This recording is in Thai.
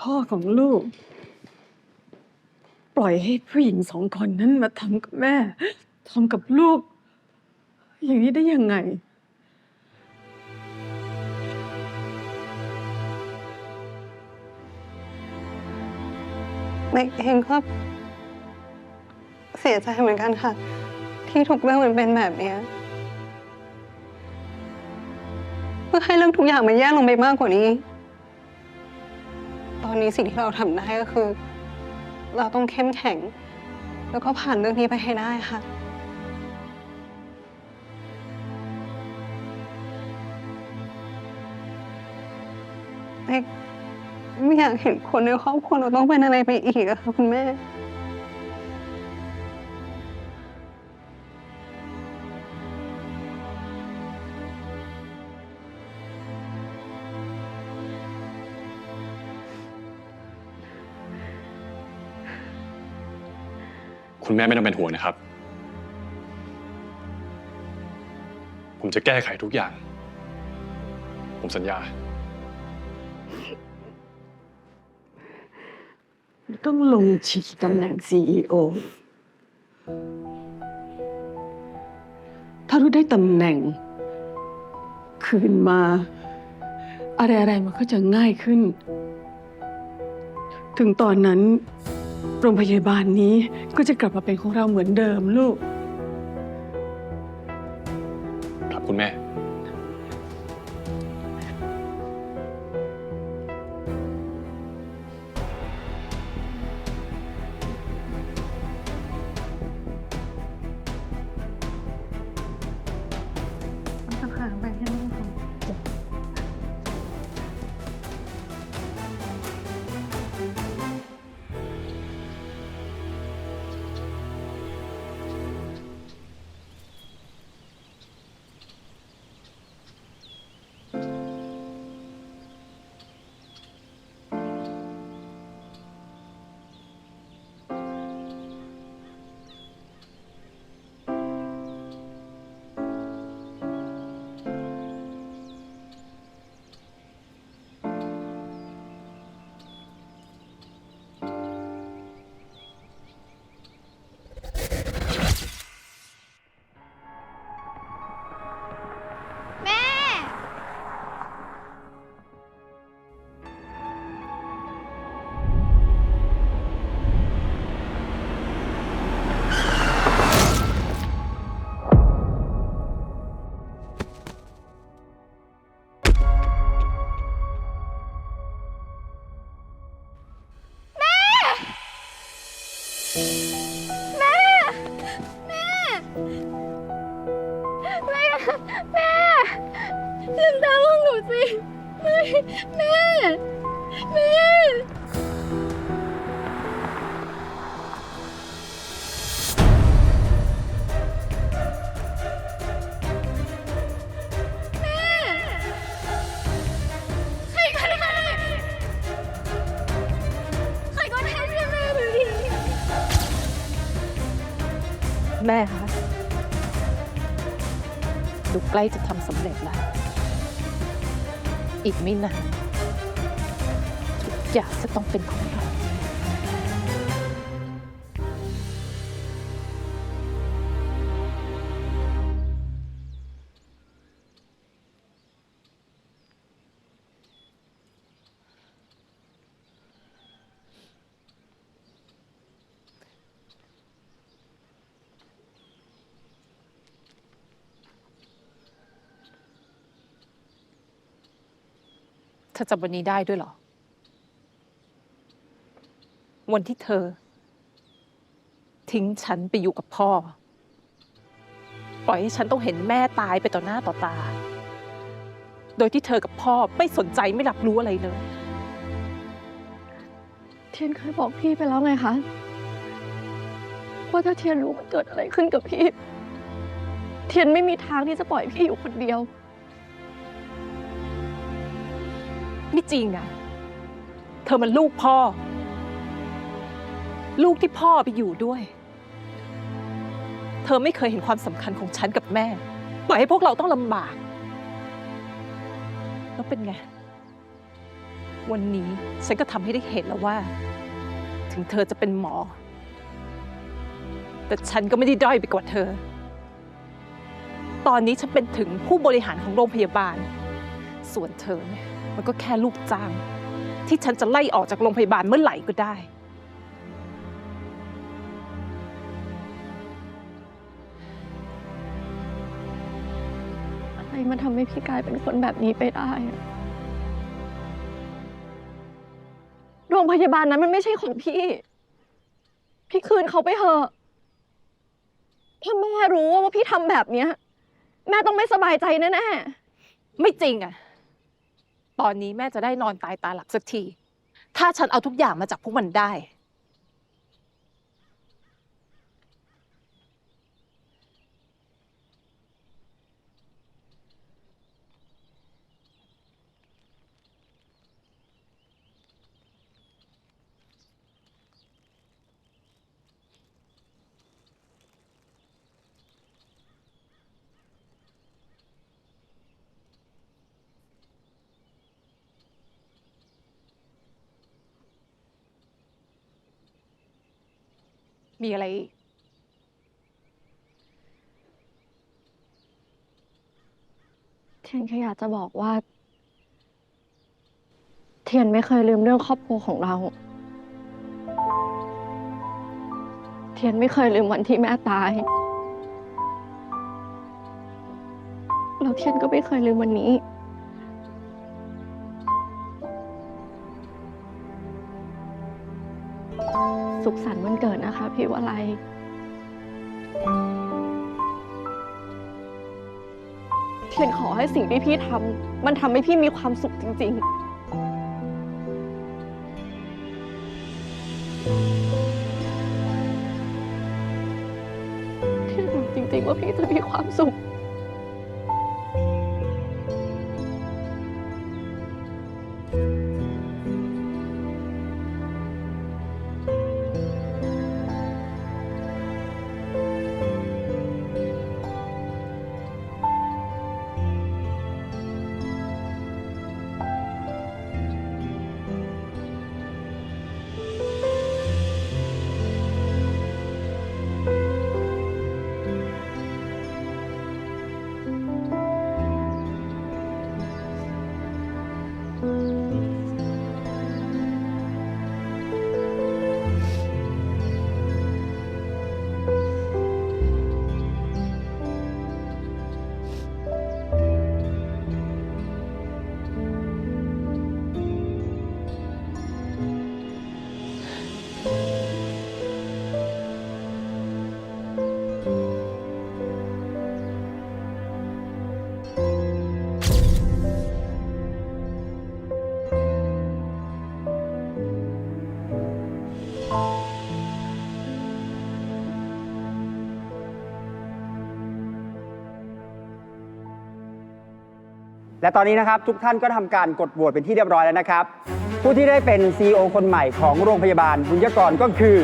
พ่อของลูก ปล่อยให้ผู้หญิงสองคนนั้นมาทำกับแม่ทำกับลูก อย่างนี้ได้ยังไงเล็กเองก็เสียใจเหมือนกันค่ะ ที่ทุกเรื่องมันเป็นแบบนี้ เพื่อให้เรื่องทุกอย่างมันแย่ลงไปมากกว่านี้ ตอนนี้สิ่งที่เราทำได้ก็คือ เราต้องเข้มแข็ง แล้วก็ผ่านเรื่องนี้ไปให้ได้ค่ะเล็กไม่อยากเห็นคนในครอบครัวเราต้องเป็นอะไรไปอีกอะค่ะคุณแม่ คุณแม่ไม่ต้องเป็นห่วงนะครับ ผมจะแก้ไขทุกอย่าง ผมสัญญา ต้องลงฉีกตำแหน่ง CEO ถ้ารู้ได้ตำแหน่ง คืนมา อะไรๆมันก็จะง่ายขึ้น ถึงตอนนั้น โรงพยาบาลนี้ก็จะกลับมาเป็นของเราเหมือนเดิมลูก ลืมตาลงหนูสิ แม่ แม่ แม่ แม่ ใครก็ได้ใครก็ได้ช่วยแม่หน่อยดิแม่คะ ดูใกล้จะทำสำเร็จแล้ว อีกไม่นานทุกอย่างจะต้องเป็นของเรา ธอจำวันนี้ได้ด้วยเหรอ วันที่เธอ ทิ้งฉันไปอยู่กับพ่อ ปล่อยให้ฉันต้องเห็นแม่ตายไปต่อหน้าต่อตา โดยที่เธอกับพ่อไม่สนใจไม่รับรู้อะไรเลย เทียนเคยบอกพี่ไปแล้วไงคะว่าถ้าเทียนรู้มันเกิดอะไรขึ้นกับพี่ เทียนไม่มีทางที่จะปล่อยพี่อยู่คนเดียว ไม่จริงอะ เธอมันลูกพ่อ ลูกที่พ่อไปอยู่ด้วย เธอไม่เคยเห็นความสำคัญของฉันกับแม่ ปล่อยให้พวกเราต้องลำบาก แล้วเป็นไง วันนี้ฉันก็ทำให้ได้เห็นแล้วว่า ถึงเธอจะเป็นหมอ แต่ฉันก็ไม่ได้ด้อยไปกว่าเธอ ตอนนี้ฉันเป็นถึงผู้บริหารของโรงพยาบาล ส่วนเธอเนี่ย มันก็แค่ลูกจ้าง ที่ฉันจะไล่ออกจากโรงพยาบาลเมื่อไหร่ก็ได้ อะไรมันทำให้พี่กลายเป็นคนแบบนี้ไปได้อะโรงพยาบาลนั้นมันไม่ใช่ของพี่ พี่คืนเขาไปเถอะ ถ้าแม่รู้ว่าพี่ทำแบบเนี้ย แม่ต้องไม่สบายใจแน่ไม่จริงอะ ตอนนี้แม่จะได้นอนตายตาหลับสักที ถ้าฉันเอาทุกอย่างมาจากพวกมันได้ มีอะไรอีก เทียนแค่อยากจะบอกว่า เทียนไม่เคยลืมเรื่องครอบครัวของเรา เทียนไม่เคยลืมวันที่แม่ตาย แล้วเทียนก็ไม่เคยลืมวันนี้ สุขสันต์วันเกิดนะคะ พี่วลัยเทียนขอให้สิ่งที่พี่ทำมันทำให้พี่มีความสุขจริงๆเทียนหวังจริง ๆ ว่าพี่จะมีความสุข และตอนนี้นะครับทุกท่านก็ทำการกดโหวตเป็นที่เรียบร้อยแล้วนะครับ ผู้ที่ได้เป็น CEO คนใหม่ของโรงพยาบาลบุญยกรก็คือ